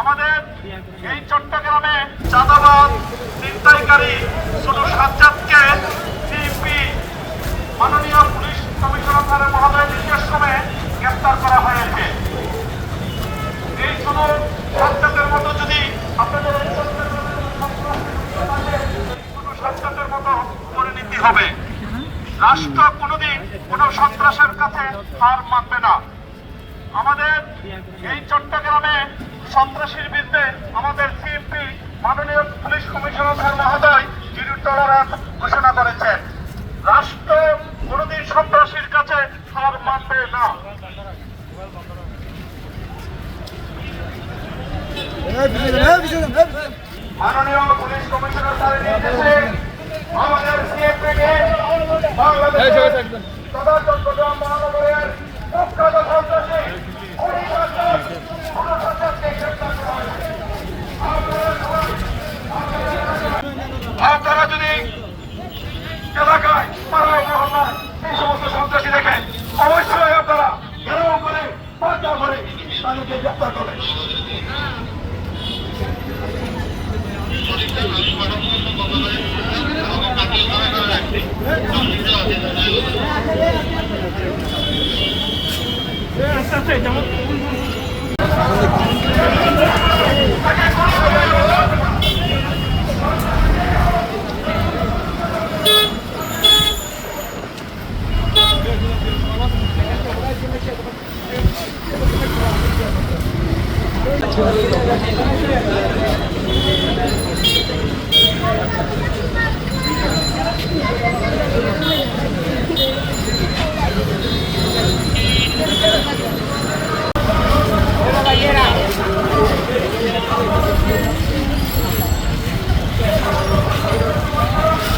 আমাদের এই চট্টগ্রামে চাঁদাবাদ ছিনতাইকারী, শুধু সাজ্জাদকে সিপি, মাননীয় পুলিশ কমিশনার মহোদয় নির্দেশক্রমে গ্রেপ্তার করা হয়েছে। এই শুধু সাজ্জাদের মতো যদি আপনাদের এই চট্টগ্রামের সন্ত্রাসী শুধু সাজ্জাদের মতো পরিণতি হবে। রাষ্ট্র কোনোদিন কোনো সন্ত্রাসের কাছে হার মানবে না। আমাদের এই চট্টগ্রামে সন্ত্রাসীর বিরুদ্ধে আমাদের সিএমপি মাননীয় পুলিশ কমিশনার মহোদয় জিরো টলারেন্স ঘোষণা করেছেন। রাষ্ট্র কোনোদিন সন্ত্রাসীর কাছে হার মানবে না। মাননীয় পুলিশ কমিশনার স্যারের নির্দেশে আমাদের সিএমপিকে বাংলাদেশের তথা চট্টগ্রাম আপনারা যদি এলাকায় পাড়ায় মহল্লায় এই সমস্ত সন্ত্রাসী দেখেন অবশ্যই আপনারা ঘেরাও করে পাল্টা করে তাদেরকে গ্রেপ্তার করবেন। আস্তে আস্তে, যেমন よろしくお願いします。